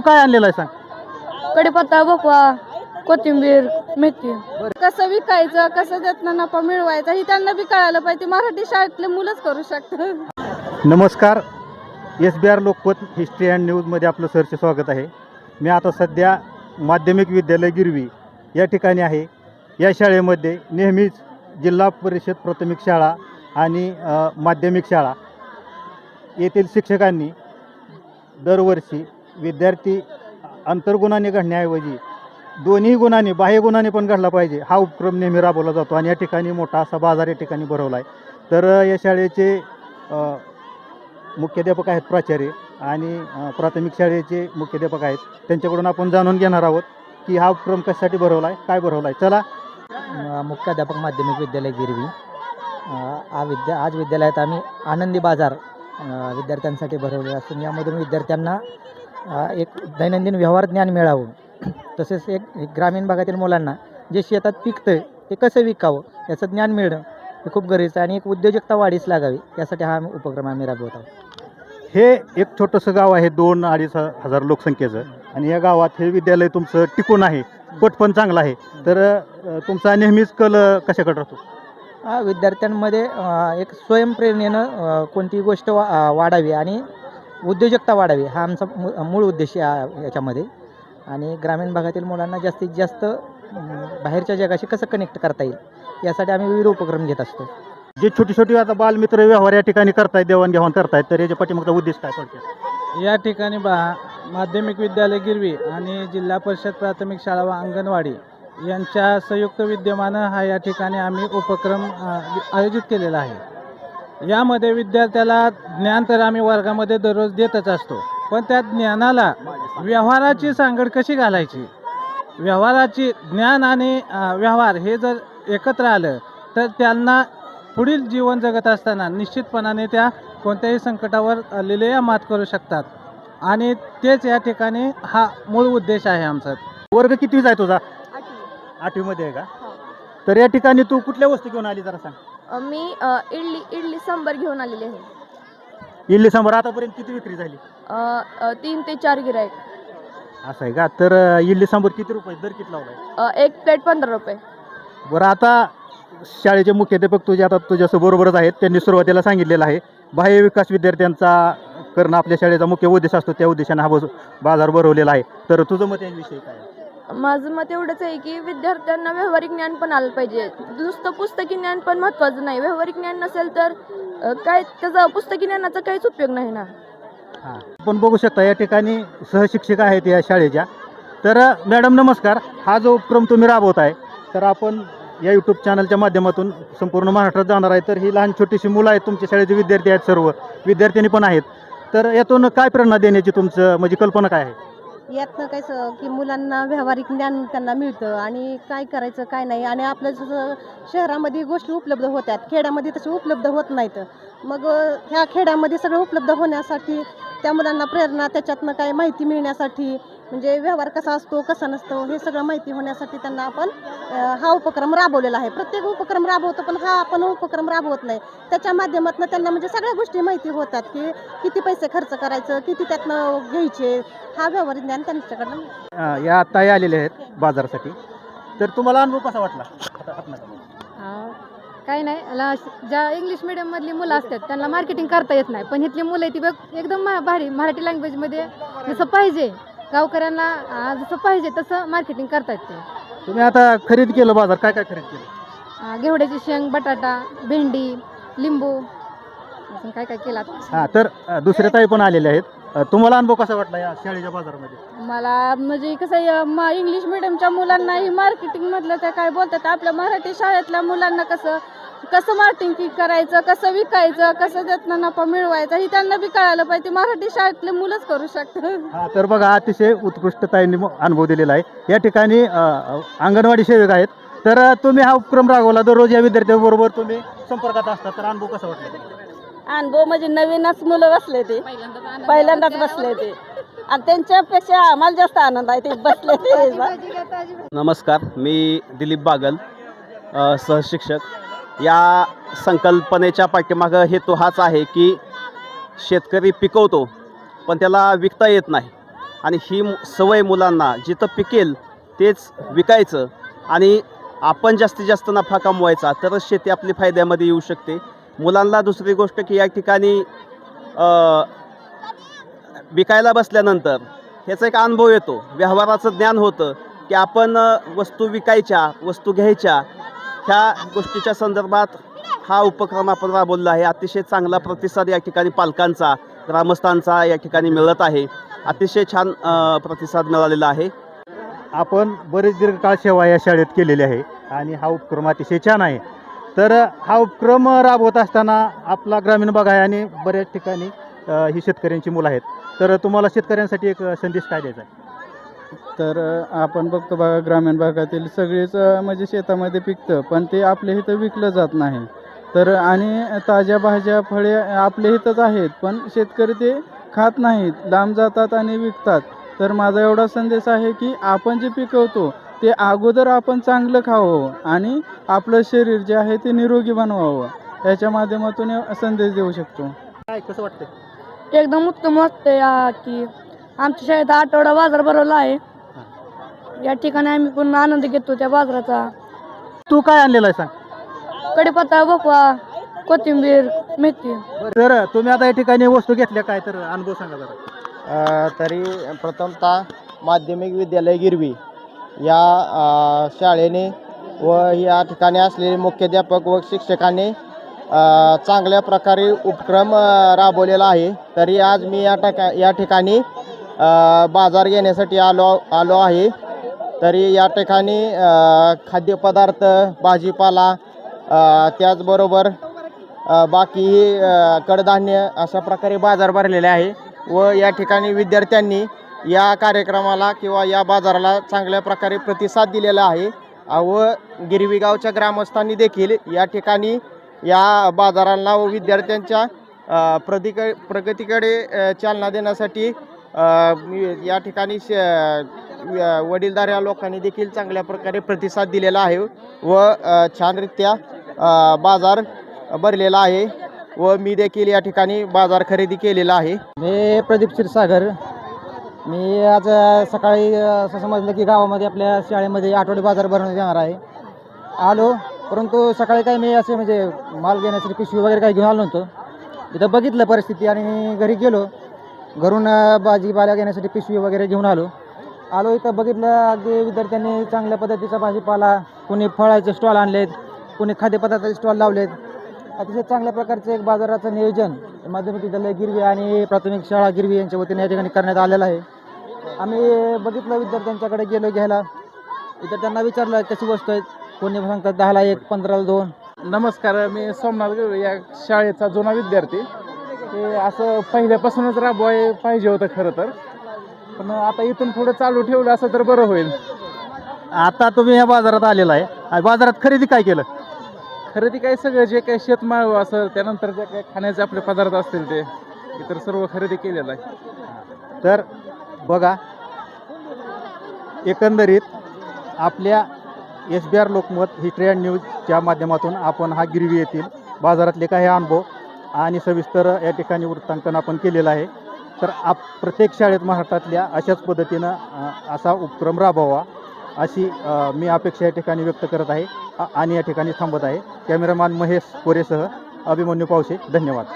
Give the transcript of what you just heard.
तू काय आणलेला आहे सांग? कडीपत्ता भोपळा कोथिंबीर मेथी. कसं विकायचं कसं त्यातनं नफा मिळवायचा ही त्यांना बी कळायला पाहिजे. मराठी शाळेतले मुलंच करू शकतात. नमस्कार. S B R Lokmat history and न्यूजमध्ये आपलं सरचे स्वागत आहे. मी आता सध्या माध्यमिक विद्यालय गिरवी या ठिकाणी आहे. या शाळेमध्ये नेहमीच जिल्हा परिषद प्राथमिक शाळा आणि अ, माध्यमिक शाळा येथील शिक्षकांनी दरवर्षी विद्यार्थी अंतर्गुणाने घडण्याऐवजी दोन्ही गुणांनी बाह्य गुणांनी पण घडला पाहिजे. हा उपक्रम नेहमी राबवला जातो आणि या ठिकाणी मोठा असा बाजार या ठिकाणी भरवला आहे तर या शाळेचे मुख्याध्यापक आहेत प्राचार्य आणि प्राथमिक शाळेचे मुख्याध्यापक आहेत. त्यांच्याकडून आपण जाणून घेणार आहोत की हा उपक्रम कशासाठी भरवला आहे काय भरवला आहे चला मुख्याध्यापक माध्यमिक विद्यालय गिरवी. हा आ विद्या आज विद्यालयात आम्ही आनंदी बाजार विद्यार्थ्यांसाठी भरवले असून यामधून विद्यार्थ्यांना एक दैनंदिन व्यवहार ज्ञान मिळावं. तसेच एक ग्रामीण भागातील मुलांना जे शेतात पिकतं ते कसं विकावं याचं ज्ञान मिळणं हे खूप गरजेचं आहे आणि एक उद्योजकता वाढीस लागावी यासाठी हा उपक्रम आम्ही राबवत आहोत. हे एक छोटंसं गाव आहे दोन अडीच हजार लोकसंख्येचं. आणि या गावात हे विद्यालय तुमचं टिकून आहे पट पण चांगलं आहे. तर तुमचा नेहमीच कल कशाकडे राहतो? विद्यार्थ्यांमध्ये एक स्वयंप्रेरणेनं अ, कोणतीही गोष्ट वा वाढावी आणि उद्योजकता वाढावी हा आमचा मू- मूळ उद्देश आहे याच्यामध्ये. आणि ग्रामीण भागातील मुलांना जास्तीत जास्त बाहेरच्या जगाशी कसं कनेक्ट करता येईल यासाठी आम्ही विविध उपक्रम घेत असतो. जे छोटी छोटी आता बालमित्र व्यवहार या ठिकाणी करतायत देवाणघेवाण करतायत तर याच्या पाठीमागचा उद्देश काय थोडक्यात? या ठिकाणी बा माध्यमिक विद्यालय गिरवी आणि जिल्हा परिषद प्राथमिक शाळा व अंगणवाडी यांच्या संयुक्त विद्यमानं हा या ठिकाणी आम्ही उपक्रम आयोजित केलेला आहे. यामध्ये विद्यार्थ्याला ज्ञान तर आम्ही वर्गामध्ये दररोज देतच असतो. पण त्या ज्ञानाला व्यवहाराची सांगड कशी घालायची? व्यवहाराची ज्ञान आणि व्यवहार हे जर एकत्र आलं तर त्यांना पुढील जीवन जगत असताना निश्चितपणाने त्या कोणत्याही संकटावर लिलेया मात करू शकतात. आणि तेच या ठिकाणी हा मूळ उद्देश आहे आमचा. वर्ग कितवीचा आहे तुझा? आठवीमध्ये आहे का? तर या ठिकाणी तू कुठल्या वस्तू घेऊन आली जरा सांग. मी इडली इडली सांबर घेऊन आलेली आहे. इडली सांबार आतापर्यंत किती विक्री झाली? अ, अ, तीन ते चार गिरायक असं आहे का? तर अ, इडली सांबार किती रुपये? दर किती लावलाय? एक प्लेट पंधरा रुपये. बरं आता शाळेचे मुख्याध्यापक तुझे आता तुझ्या बरोबरच आहेत. त्यांनी सुरुवातीला सांगितलेलं आहे बाह्य विकास विद्यार्थ्यांचा करणं आपल्या शाळेचा मुख्य उद्देश असतो. त्या उद्देशाने हा बस- बाजार भरवलेला आहे. तर तुझं मत याविषयी काय आहे? माझं मत एवढंच आहे की विद्यार्थ्यांना व्यावहारिक ज्ञान पण आलं पाहिजे. नुसतं पुस्तकी ज्ञान पण महत्त्वाचं नाही. व्यावहारिक ज्ञान नसेल तर अ, काय त्याचा पुस्तकी ज्ञानाचा काहीच उपयोग नाही ना. हां. आपण बघू शकता या ठिकाणी सहशिक्षिका आहेत या शाळेच्या. तर अ, मॅडम नमस्कार. हा जो उपक्रम तुम्ही राबवत आहे तर आपण या यूट्यूब चॅनलच्या माध्यमातून संपूर्ण महाराष्ट्रात जाणार आहे. तर ही लहान छोटीशी मुलं आहेत तुमच्या शाळेचे विद्यार्थी आहेत सर्व. विद्यार्थिनी पण आहेत. तर यातून काय प्रेरणा देण्याची तुमचं म्हणजे कल्पना काय आहे? यातनं काय स- की मुलांना व्यावहारिक ज्ञान त्यांना मिळतं आणि काय करायचं काय नाही. आणि आपलं जसं शहरामध्ये गोष्टी उपलब्ध होतात खेड्यामध्ये तसे उपलब्ध होत नाहीत. मग अ, ह्या खेड्यामध्ये सगळं उपलब्ध होण्यासाठी त्या मुलांना प्रेरणा त्याच्यातनं काय माहिती मिळण्यासाठी म्हणजे व्यवहार कसा असतो कसा नसतो हे सगळं माहिती होण्यासाठी त्यांना आपण हा उपक्रम राबवलेला आहे. प्रत्येक उपक्रम राबवतो पण हा आपण उपक्रम राबवत नाही. त्याच्या माध्यमातून त्यांना म्हणजे सगळ्या गोष्टी माहिती होतात की किती पैसे खर्च करायचं किती त्यातनं घ्यायचे हा व्यवहारिक ज्ञान त्यांच्याकडनं या ताई आलेल्या आहेत बाजारासाठी. तर तुम्हाला अनुभव कसा वाटला. काही नाही. याला ज्या इंग्लिश मिडियममधली मुलं असतात त्यांना मार्केटिंग करता येत नाही. पण इथली मुलं आहे ती बघ एकदम मा- भारी मराठी लँग्वेजमध्ये जसं पाहिजे. गावकऱ्यांना जसं पाहिजे तसं मार्केटिंग करता येते तुम्ही आता खरेदी केलं बाजार काय काय खरेदी केलं? घेवड्याची शेंग बटाटा भेंडी लिंबू अजून काय काय केलं आता. हां तर अ, दुसऱ्या ताई पण आलेल्या आहेत. अ, तुम्हाला अनुभव कसा वाटला या शाळेच्या बाजारामध्ये? मला म्हणजे कसं आहे, म- इंग्लिश मिडियमच्या मुलांना ही मार्केटिंगमधलं त्या काय बोलतात आपल्या मराठी शाळेतल्या मुलांना कसं कसं मार्केटिंग करायचं कसं विकायचं कसं त्यातनं नफा मिळवायचा ही त्यांना बी कळायला पाहिजे. मराठी शाळेतले मुलंच करू शकतात. हा तर बघा अतिशय उत्कृष्ट ताईंनी म- अनुभव दिलेला आहे. या ठिकाणी अ, अंगणवाडी सेवक आहेत. तर अ, तुम्ही हा उपक्रम राबवला दररोज या विद्यार्थ्यांबरोबर तुम्ही संपर्कात असता तर अनुभव कसा वाटला अनुभव म्हणजे नवीनच मुलं बसले ते. पहिल्यांदाच बसले ते. आणि त्यांच्यापेक्षा आम्हाला जास्त आनंद आहे ते बसले ते. नमस्कार मी दिलीप बागल अ, सहशिक्षक. या संकल्पनेच्या पाठीमागं हेतू हाच आहे की शेतकरी पिकवतो पण त्याला विकता येत नाही. आणि ही सवय मुलांना जिथं पिकेल तेच विकायचं. आणि आपण जास्तीत जास्त नफा कमवायचा तरच शेती आपली फायद्यामध्ये येऊ शकते. मुलांना दुसरी गोष्ट की या ठिकाणी विकायला बसल्यानंतर ह्याचा एक अनुभव येतो. व्यवहाराचं ज्ञान होतं की आपण वस्तू विकायच्या वस्तू घ्यायच्या ह्या गोष्टीच्या संदर्भात हा उपक्रम आपण राबवला आहे. अतिशय चांगला प्रतिसाद या ठिकाणी पालकांचा ग्रामस्थांचा या ठिकाणी मिळत आहे. अतिशय छान प्रतिसाद मिळालेला आहे. आपण बरेच दीर्घकाळ सेवा या शाळेत केलेली आहे आणि हा उपक्रम अतिशय छान आहे. तर हा उपक्रम राबवत असताना आपला ग्रामीण भाग आहे आणि बऱ्याच ठिकाणी ही शेतकऱ्यांची मुलं आहेत. तर तुम्हाला शेतकऱ्यांसाठी एक संदेश काय द्यायचा आहे? तर आपण बघतो बघा ग्रामीण भागातील सगळेच म्हणजे शेतामध्ये पिकतं पण ते आपल्या इथं विकलं जात नाही. तर आणि ताज्या भाज्या फळे आपल्या इथंच आहेत पण शेतकरी ते खात नाहीत लांब जातात आणि विकतात. तर माझा एवढा संदेश आहे की आपण जे पिकवतो ते अगोदर आपण चांगलं खावं आणि आपलं शरीर जे आहे ते निरोगी बनवावं. याच्या माध्यमातून हे संदेश देऊ शकतो. काय कसं वाटतंय? एकदम उत्तम वाटतंय आ, की आमच्या शाळेत आठवडा बाजार भरवला आहे. या ठिकाणी आम्ही पण आनंद घेतो त्या बाजाराचा. तू काय आणलेलं आहे सांग? कडीपत्ता भोपळा कोथिंबीर मेथी. तर तुम्ही आता या ठिकाणी वस्तू घेतल्या काय? तर अनुभव सांगा जरा अ, तरी प्रथमतः माध्यमिक विद्यालय गिरवी. या अ, शाळेने व या ठिकाणी असलेले मुख्याध्यापक व शिक्षकांनी अ, चांगल्या प्रकारे उपक्रम अ, राबवलेला आहे. तरी आज मी या ठिका या ठिकाणी बाजार घेण्यासाठी आलो आलो आहे. तरी या ठिकाणी खाद्यपदार्थ भाजीपाला त्याचबरोबर बाकीही बाकी कडधान्य अशा प्रकारे बाजार भरलेले आहे व या ठिकाणी विद्यार्थ्यांनी या कार्यक्रमाला किंवा या बाजाराला चांगल्या प्रकारे प्रतिसाद दिलेला आहे. व गिरवीगावच्या ग्रामस्थांनी देखील या ठिकाणी या बाजारांना व विद्यार्थ्यांच्या अ, प्रतिक प्रगतीकडे चालना देण्यासाठी या ठिकाणी श वडीलधाऱ्या लोकांनी देखील चांगल्या प्रकारे प्रतिसाद दिलेला आहे व छानरित्या बाजार भरलेला आहे व मी देखील या ठिकाणी बाजार खरेदी केलेला आहे. मी प्रदीप क्षीरसागर. मी आज सकाळी असं समजलं की गावामध्ये आपल्या शाळेमध्ये आठवडी बाजार भरवण्यात येणार आहे. आलो परंतु सकाळी काय मी असे म्हणजे माल घेण्यासाठी पिशवी वगैरे काही घेऊन आलो नव्हतो. इथं बघितलं परिस्थिती आणि घरी गेलो. घरून भाजीपाला घेण्यासाठी पिशवी वगैरे घेऊन आलो. आलो इथं बघितलं अगदी विद्यार्थ्यांनी चांगल्या पद्धतीचा भाजीपाला कोणी फळाचे स्टॉल आणलेत कोणी खाद्यपदार्थाचे स्टॉल लावलेत. अतिशय चांगल्या प्रकारचं एक बाजाराचं नियोजन माध्यमिक विद्यालय गिरवी आणि प्राथमिक शाळा गिरवी यांच्या वतीने या ठिकाणी करण्यात आलेलं आहे. आम्ही बघितलं विद्यार्थ्यांच्याकडे गेलो घ्यायला. विद्यार्थ्यांना विचारलं कशी वस्तू आहेत? कोणी सांगतात दहाला एक पंधराला दोन. नमस्कार मी सोमनाथ या शाळेचा जुना विद्यार्थी. ते असं पहिल्यापासूनच राबवाय पाहिजे होतं खरं तर. पण आता इथून पुढं चालू ठेवलं असं तर बरं होईल. आता तुम्ही या बाजारात आलेला आहे. आणि बाजारात खरेदी काय केलं? खरेदी काय सगळं जे काही शेतमाळ असेल त्यानंतर जे काही खाण्याचे आपले पदार्थ असतील ते इतर सर्व खरेदी केलेलं आहे. तर बघा एकंदरीत आपल्या S B R Lokmat history and न्यूजच्या माध्यमातून आपण हा गिरवी येथील बाजारातले काही अनुभव आणि सविस्तर या ठिकाणी वृत्तांकन आपण केलेलं आहे. तर आप प्रत्येक शाळेत महाराष्ट्रातल्या अशाच पद्धतीनं असा उपक्रम राबवावा अशी मी अपेक्षा या ठिकाणी व्यक्त करत आहे. आणि या ठिकाणी थांबत आहे. कॅमेरामॅन महेश कोरेसह अभिमन्यू पावशे धन्यवाद.